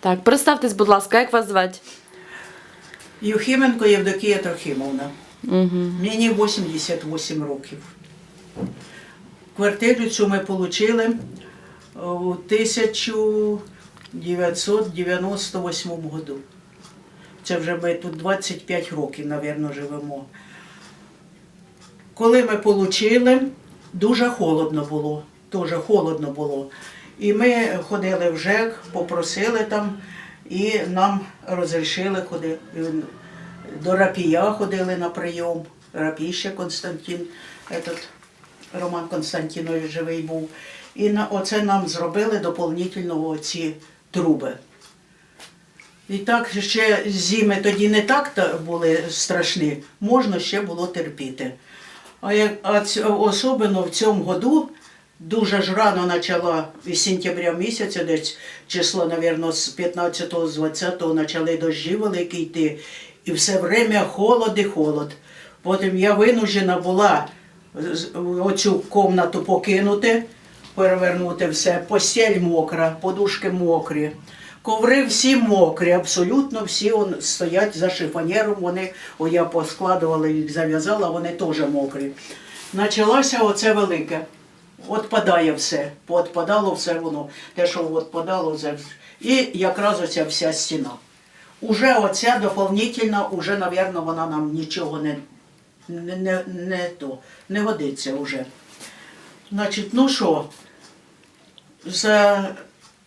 Так, представтесь, будь ласка, як вас звати? Юхименко Євдокія Трохимовна. Угу. Мені 88 років. Квартиру цю ми отримали у 1998 году. Це вже ми тут 25 років, мабуть, живемо. Коли ми отримали, дуже холодно було. Дуже холодно було. І ми ходили в ЖЕК, попросили там, і нам розрішили ходити. До Рапія ходили на прийом. Рапіще Константин, этот, Роман Константинович живий був. І на, оце нам зробили доповнительно ці труби. І так ще зими тоді не так були страшні, можна ще було терпіти. А, як, а особливо в цьому году дуже ж рано почала із сентября місяця, десь число, мабуть, з 15-го, з 20-го почали дощі великі йти. І все время холод і холод. Потім я винуждена була оцю кімнату покинути, перевернути все. Постіль мокра, подушки мокрі. Коври всі мокрі, абсолютно всі он, стоять за шифонєром. Вони, о, я поскладувала їх, зав'язала, вони теж мокрі. Почалося оце велике. Отпадає все, поотпадало все воно, те, що отпадало, це... і якраз оця вся стіна. Уже оця доповнительна, уже, мабуть, вона нам нічого не, не, не, не, то, не годиться вже. Значить, ну що, за,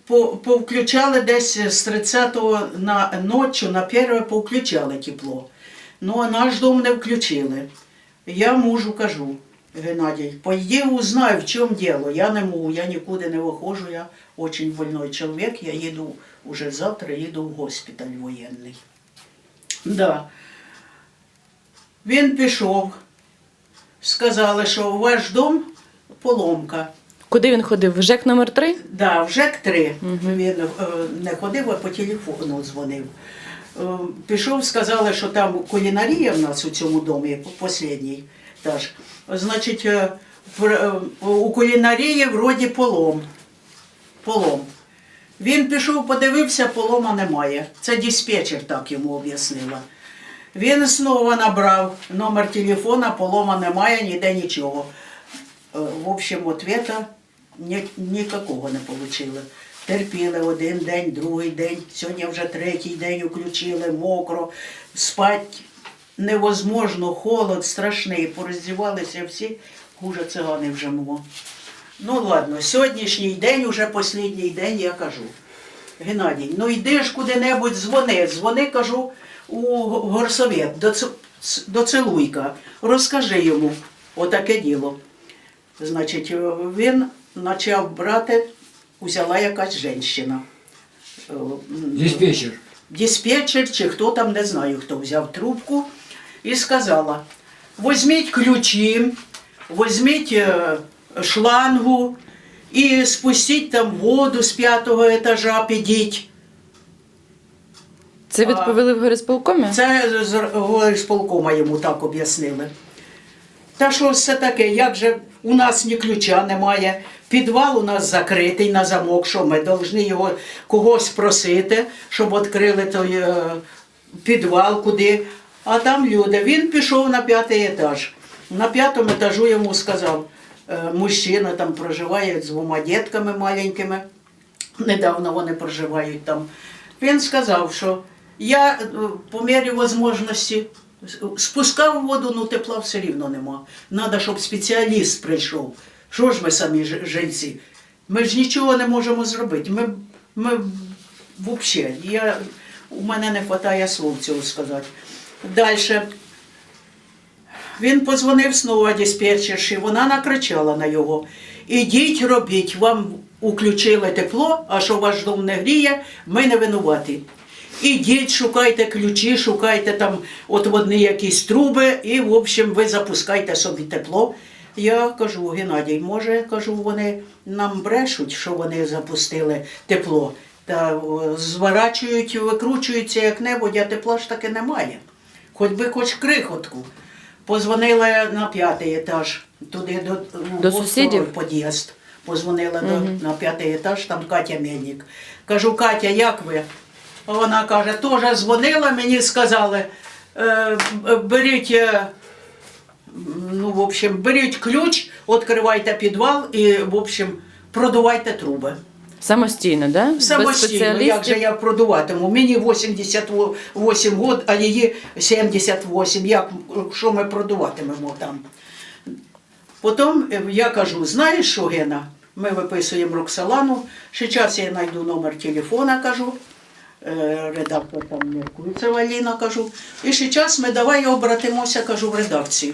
по, повключали десь з 30-го на ночі, на перше повключали тепло. Ну, а наш дом не включили. Я мужу кажу, Геннадій, пойди узнай, в чому діло. Я не можу, я нікуди не виходжу, я дуже больной чоловік, я їду уже завтра, їду в госпіталь воєнний. Да. Він пішов, сказали, що ваш дом поломка. Куди він ходив? В ЖЕК номер 3 Да, в ЖЕК 3 він е, не ходив, а по телефону дзвонив. Е, Пішов, сказали, що там кулінарія в нас у цьому домі, останній теж. Значить, е, е, у кулінарії вроді полом. Полом. Він пішов, подивився, полома немає. Це диспетчер так йому об'яснила. Він знову набрав номер телефона, полома немає, ніде нічого. Е, В общем, ответа ні, ніякого не отримали. Терпіли один день, другий день, сьогодні вже третій день включили, мокро, спать невозможно, холод страшний, пороздівалися всі, хуже цигани вже мого. Ну ладно, сьогоднішній день, уже останній день, я кажу. Геннадій, ну йди ж куди-небудь, дзвони, дзвони, кажу, у горсовет, до, до Целуйка, розкажи йому отаке діло. Значить, він почав брати, взяла якась жінка. Е, Диспетчер. диспетчер чи хто там, не знаю, хто взяв трубку і сказала: візьміть ключі, візьміть е, шлангу і спустіть там воду з п'ятого етажа, підіть. Це відповіли в горисполкомі? Це з з полкома йому так об'яснили. Та що це таке? Як же у нас ні ключа немає, підвал у нас закритий на замок, що ми повинні його когось просити, щоб відкрили той е, підвал куди. А там люди. Він пішов на п'ятий етаж. На п'ятому етажу йому сказав, е, мужчина там проживає з двома дітками маленькими. Недавно вони проживають там. Він сказав, що я е, по мірі можливості спускав воду, ну тепла все рівно нема. Треба, щоб спеціаліст прийшов. Що ж ми самі ж- жінці? Ми ж нічого не можемо зробити. Ми, ми взагалі, я, у мене не вистачає слов цього сказати. Далі. Він позвонив знову диспетчерші, вона накричала на його. Ідіть робіть, вам уключили тепло, а що ваш дом не гріє, ми не винуваті. Ідіть, шукайте ключі, шукайте там отводні якісь труби, і, в общем, ви запускайте собі тепло. Я кажу, Геннадій, може, кажу, вони нам брешуть, що вони запустили тепло. Та зворачують, викручуються як-небудь, а тепла ж таки немає. Хоч би хоч крихотку. Позвонила на п'ятий етаж, туди до, До сусідів? під'їзд. Позвонила до, на п'ятий етаж, там Катя Мельник. Кажу, Катя, як ви? Вона каже, теж дзвонила, мені сказали, е, беріть, е, ну, в общем, беріть ключ, відкривайте підвал і, в общем, продувайте труби. Самостійно, да? Без Самостійно, як же я продуватиму? Мені 88 років, а її 78. Як, що ми продуватимемо там? Потім е, я кажу, знаєш що, Гена? Ми виписуємо Роксолану. Зараз я знайду номер телефона, кажу. Е, Редактор там Меркуцева Аліна, кажу. І зараз ми давай обратимося, кажу, в редакцію.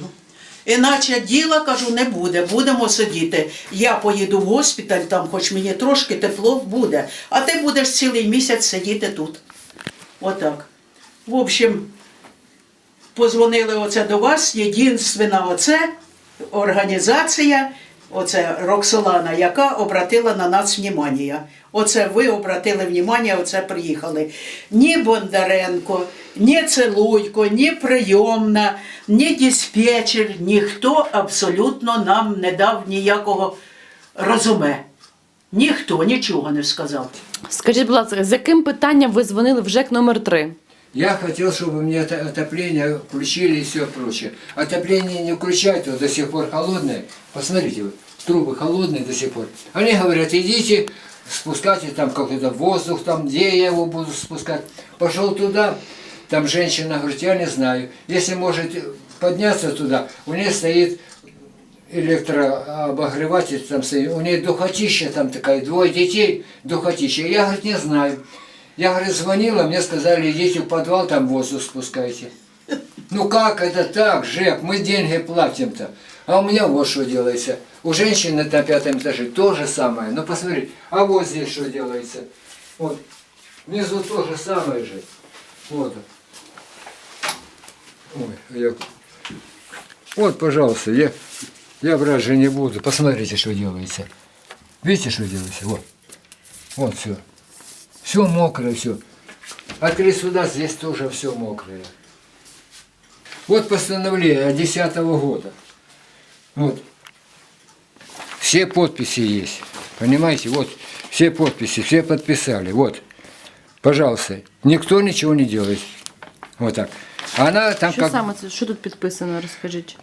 Іначе діла, кажу, не буде, будемо сидіти. Я поїду в госпіталь, там хоч мені трошки тепло буде, а ти будеш цілий місяць сидіти тут. Отак. В общем, позвонили оце до вас, єдинственна оце організація, оце Роксолана, яка обратила на нас внимання. Оце ви обратили внимання, оце приїхали. Ні Бондаренко, ні Целуйко, ні прийомна, ні диспетчер, ніхто абсолютно нам не дав ніякого розуме. Ніхто нічого не сказав. Скажіть, будь ласка, з яким питанням ви дзвонили в ЖЕК номер 3 Я хотел, чтобы мне это отопление включили и все прочее. Отопление не включают, вот до сих пор холодное. Посмотрите, вот, трубы холодные до сих пор. Они говорят, идите, Спускайте там какой-то воздух, там где я его буду спускать. Пошел туда, там женщина говорит, я не знаю. Если можете подняться туда, у нее стоит электрообогреватель там стоит, у нее духотища там такая, двое детей, духотища. Я, говорит, не знаю. Я, говорит, звонила, мне сказали, идите в подвал, там воздух спускайте. Ну как это так, Жек, мы деньги платим-то. А у меня вот что делается. У женщины на пятом этаже то же самое. Ну посмотри, а вот здесь что делается. Вот. Внизу то же самое же. Вот. Ой, я... Вот, пожалуйста, я, я брать же не буду. Посмотрите, что делается. Видите, что делается? Вот. Вот все. Все мокрое, все. Открыть сюда, здесь тоже все мокрое. Вот постановление 2010 года. Вот. Все подписи есть. Понимаете? Вот все подписи, все подписали. Вот. Пожалуйста. Никто ничего не делает. Вот так. Она там Що как... саме це? Що тут підписано, розкажіть?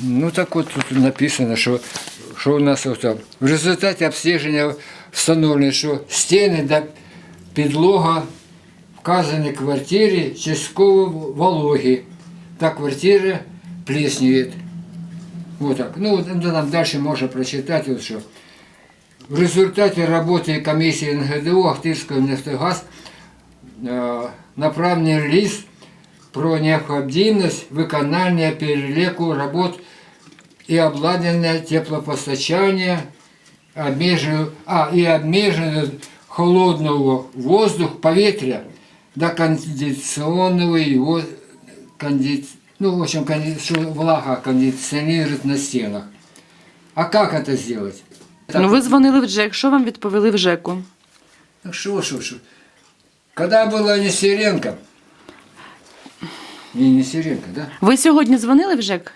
Ну так от тут написано, що, що у нас от, в результаті обстеження встановлено, що стіни та підлога вказані квартирі частково вологі, та квартира плеснює. Вот так. Ну, вот это там дальше можно прочитать, вот что. В результате работы комиссии НГДУ Ахтырского нефтегаз э, направлений лист про необхідність виконання переліку робот і обладнання теплопостачання, обмежую, а, і обмеження холодного воздуха, повітря до кондиционного его конди... ну, в общем, конди... что влага кондиционирует на стенах. А как это сделать? Ну ви дзвонили в ЖЕК, що вам відповіли в ЖЕКу? Ну что, что, что. Когда была Нестеренко, не Нестеренко, да? Ви сьогодні дзвонили в ЖЕК?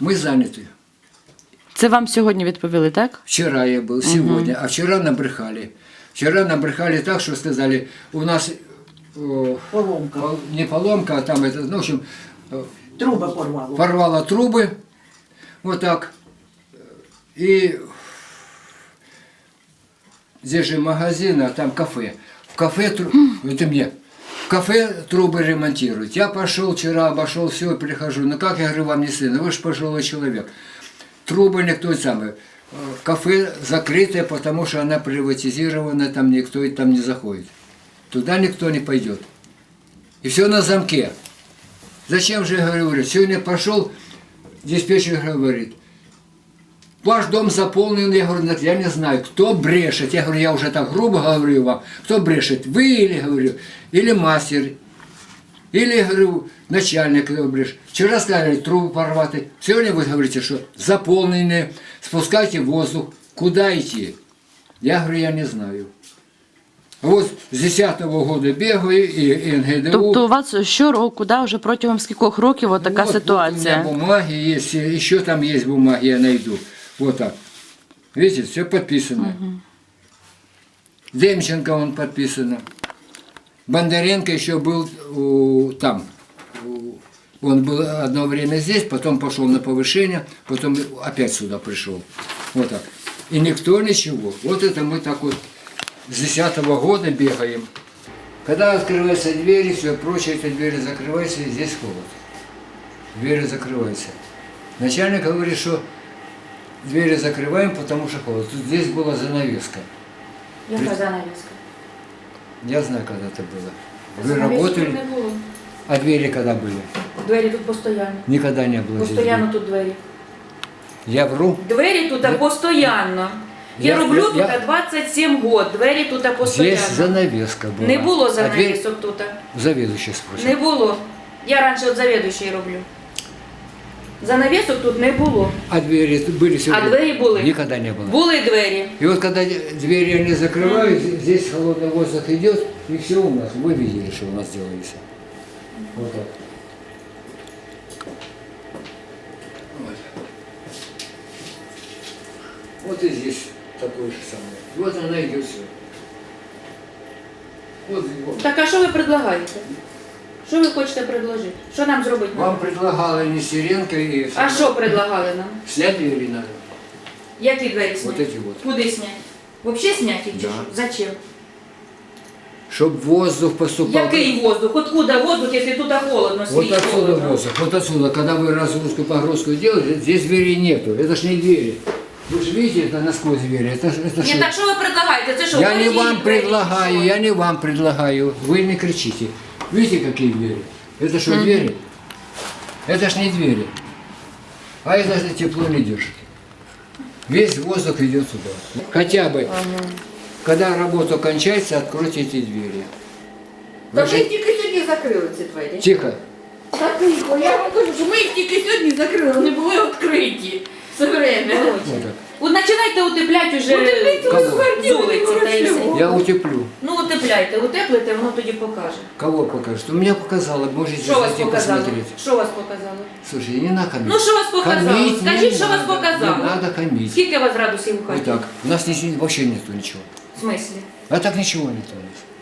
Мы заняты. Це вам сьогодні відповіли, так? Вчера я был, сегодня, а вчера набрехали. Вчера набрехали так, что сказали, у нас о, Поломка. пол- не поломка, а там это, ну, в общем, э, Труби порвало. порвало трубы, вот так, и здесь же магазин, а там кафе. В кафе, тру- это мне, в кафе трубы ремонтируют. Я пошел вчера, обошел все, прихожу, ну как я говорю, вам не стыдно, вы же пожилой человек. Трубы никто самое. Э, Кафе закрытое, потому что она приватизирована, там никто и там не заходит. Туда никто не пойдет. И все на замке. Зачем же, я говорю, сегодня пошел, диспетчер говорит, ваш дом заполнен, я говорю, «Нет, я не знаю, кто брешет. Я говорю, я уже так грубо говорю вам, кто брешет, вы или, говорю, или мастер, или, говорю, начальник кто брешет. Вчера сказали, трубы порваты. Сегодня вы говорите, что заполнены, спускайте воздух. Куда идти? Я говорю, я не знаю. Вот с 10 года бегаю, и НГДУ. Тобто у вас щороку, да, вже протягом скількох років от така Вот, ситуація. Вот у меня бумаги есть, еще там есть бумаги, я найду. Вот так. Видите, все подписано. Демченко он подписано. Бондаренко еще был у- там. У- Он был одно время здесь, потом пошел на повышение, потом опять сюда пришел. Вот так. И никто ничего. Вот это мы так вот с 10 года бегаем. Когда открываются двери, все прочее, эти двери закрываются, и здесь холод. Двери закрываются. Начальник говорит, что двери закрываем, потому что холод. Тут здесь была занавеска. Яка занавіска? Я знаю, когда это было. Вы Занавіски тут работали, не було. а двери когда были? Двері тут постійно. Никогда не было здесь. Постоянно дверей. тут двері. Я вру. Двері тут постійно. Я, Я- роблю я- тут я- 27 год. Двері тут постійно. Здесь занавеска была. Не було А дверь занавісок тут. заведующий Не спросил. було. Я раніше от завідуючий роблю. Занавісок тут не було. А двери были все А время? двері були. Никогда не было. Були двері. И вот когда двери они закрывают, здесь холодный воздух идет, и все у нас. Вы видели, что у нас делается. Вот так. Вот. Вот и здесь такое же самое. Вот она идет все. Вот, вот. Так а що ви предлагаєте? Що ви хочете предложити? Що нам зробити? Вам предлагала Нестеренко и А що предлагали нам? снять двери надо. Які двері Вот зняти? эти вот. Куди зняти? Взагалі зняти їх чи Да. що? Зачем? Чтобы воздух поступал. Який воздух? Откуда воздух, якщо тут холодно, Вот світ отсюда холодно? воздух, вот отсюда, когда вы разгрузку, погрузку делаете, здесь дверей нету, это ж не двери. Вы же видите, это насквозь двери, это, ж- это Ні, что? так що ви предлагаєте? Це що? Я не холодильник вам двері чи предлагаю, що? я не вам предлагаю, вы не кричите. Видите, какие двери? Это что, двери? Это ж не двери. А это же тепло не держит. Весь воздух идет сюда. Хотя бы, когда работа кончается, откройте эти двери. Та Вы ми же- їх тільки сьогодні закрили ці двері. Тихо. Так тихо, я вам кажу, що ми їх тільки сьогодні закрили, вони були відкриті. Все время. От починайте утепляти вже Кого? з вулиці та і все. Я утеплю. Ну утепляйте, утеплите, воно тоді покаже. Кого покажет? У меня показало, можете Що вас зайти показало? посмотреть. Що вас показало? Слушай, не надо хамить. Ну що вас показало? Не Скажіть, що вас надо, показало? Не надо хамить. Скільки у вас градусів у хаті? Вот так. У нас ничего, вообще нету ничего. В смислі? А так ничего нету у нас.